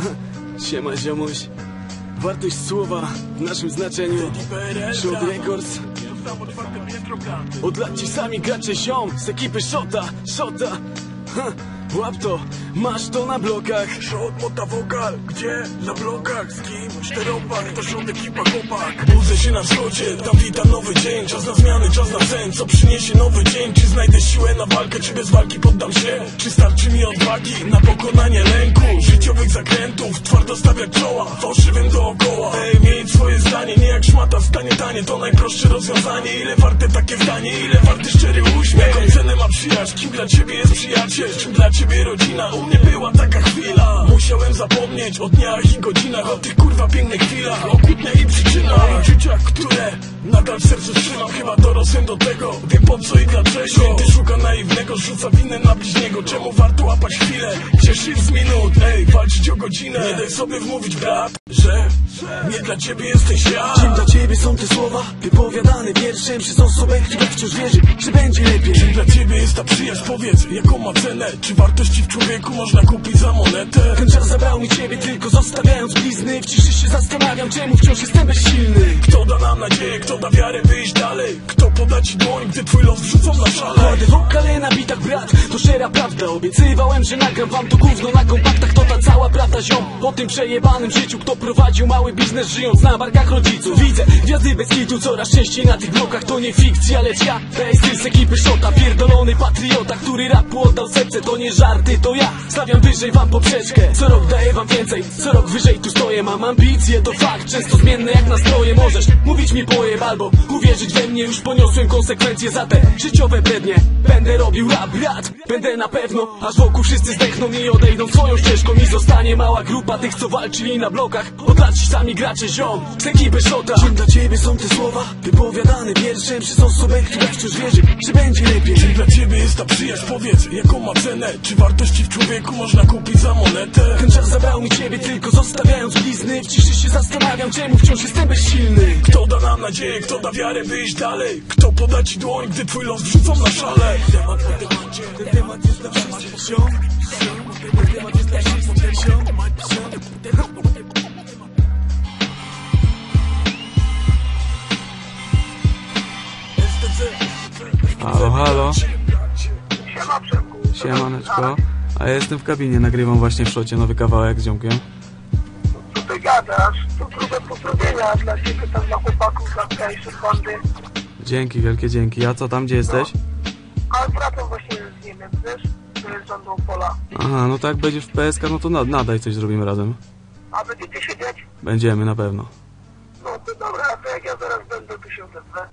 Siema ziomuś. Wartość słowa w naszym znaczeniu. Shot Records. Od lat ci sami gracze ziom z ekipy Shota, Shota. Ha, Łap to, masz to na blokach. Shot, mota wokal, gdzie? Na blokach, z kim? Czteropak, to szot ekipa chłopak. Budzę się na wschodzie, tam wita nowy dzień. Czas na zmiany, czas na sen, co przyniesie nowy dzień? Czy znajdę siłę na walkę, czy bez walki poddam się? Czy starczy mi odwagi na pokonanie lęku? Życiowych zakrętów, twardo stawiać czoła. Fałszywym dookoła. Ej, To najprostsze rozwiązanie, ile warte takie zdanie Ile warty szczery uśmiech? Jaką cenę ma przyjaźń? Kim dla ciebie jest przyjaciel? Czym dla ciebie rodzina? U mnie była taka chwila Musiałem zapomnieć o dniach i godzinach O tych kurwa pięknych chwilach O kłótniach i przyczynach O życiach, które nadal w sercu trzymam Chyba dorosłem do tego Wiem po co i dlaczego Święty szuka naiwnego Rzuca winę na bliźniego Czemu warto łapać chwilę Cieszyć z minut Ej, walczyć o godzinę Nie daj sobie wmówić brat Że nie dla ciebie jesteś ja Czym dla ciebie są te słowa wypowiadane wierszem przez osobę, która wciąż wierzy, że będzie lepiej. Czym dla ciebie jest ta przyjaźń? Powiedz, jaką ma cenę? Czy wartości w człowieku można kupić za monetę? Ten czas zabrał mi ciebie tylko zostawiając blizny W ciszy się zastanawiam, czemu wciąż jestem bezsilny Kto da nam nadzieję, kto da wiarę wyjść dalej? Kto poda ci dłoń, gdy twój los wrzucą na szale? Kładę wokale na bitach brat, to szczera prawda. Obiecywałem, że nagram wam to gówno na kompaktach To ta cała prawda ziom. O tym przejebanym życiu Kto prowadził mały biznes żyjąc na barkach rodziców. Widzę gwiazdy bez kitu coraz częściej na tych blokach. To nie fikcja, lecz ja, styl z ekipy Shota. Pierdolony patriota, który rapu oddał serce To nie żarty, to ja stawiam wyżej wam poprzeczkę. Co rok daję wam więcej, co rok wyżej tu stoję. Mam ambicje, to fakt, często zmienne jak nastroje. Możesz mówić mi pojeb albo uwierzyć we mnie Już poniosłem konsekwencje za te życiowe brednie. Będę robił rap, brat, będę na pewno Aż wokół wszyscy zdechną i odejdą swoją ścieżką. I zostanie mała grupa tych, co walczyli na blokach. Od lat ci sami gracze ziom, z ekipy Shota. Czym dla ciebie są te słowa? Wypowiadane wierszem Przez osobę, która wciąż wierzy, że będzie lepiej. Czym dla ciebie ta przyjaźń? Powiedz, jaką ma cenę? Czy wartości w człowieku można kupić za monetę? Ten czas zabrał mi ciebie tylko zostawiając blizny W ciszy się zastanawiam, czemu wciąż jestem bezsilny Kto da nam nadzieję, kto da wiarę wyjść dalej? Kto poda ci dłoń, gdy twój los wrzucą na szale? Temat po temacie, ten temat jest dla wszystkich Ten temat jest dla wszystkich Halo, halo. Siemaneczko. A ja jestem w kabinie, nagrywam właśnie w szocie nowy kawałek z ziomkiem. Co ty gadasz? To grube pozdrowienia dla ciebie, tam dla chłopaków, dla Kajszy, bandy. Dzięki, wielkie dzięki. A co tam, gdzie jesteś? Ale wracam właśnie z Niemiec, wiesz? Dojeżdżam do Opola. Aha, no tak, będziesz w PSK, no to nad, nadaj coś zrobimy razem. A będziecie siedzieć? Będziemy, na pewno. No to dobra, to jak ja zaraz będę, to się odezwę.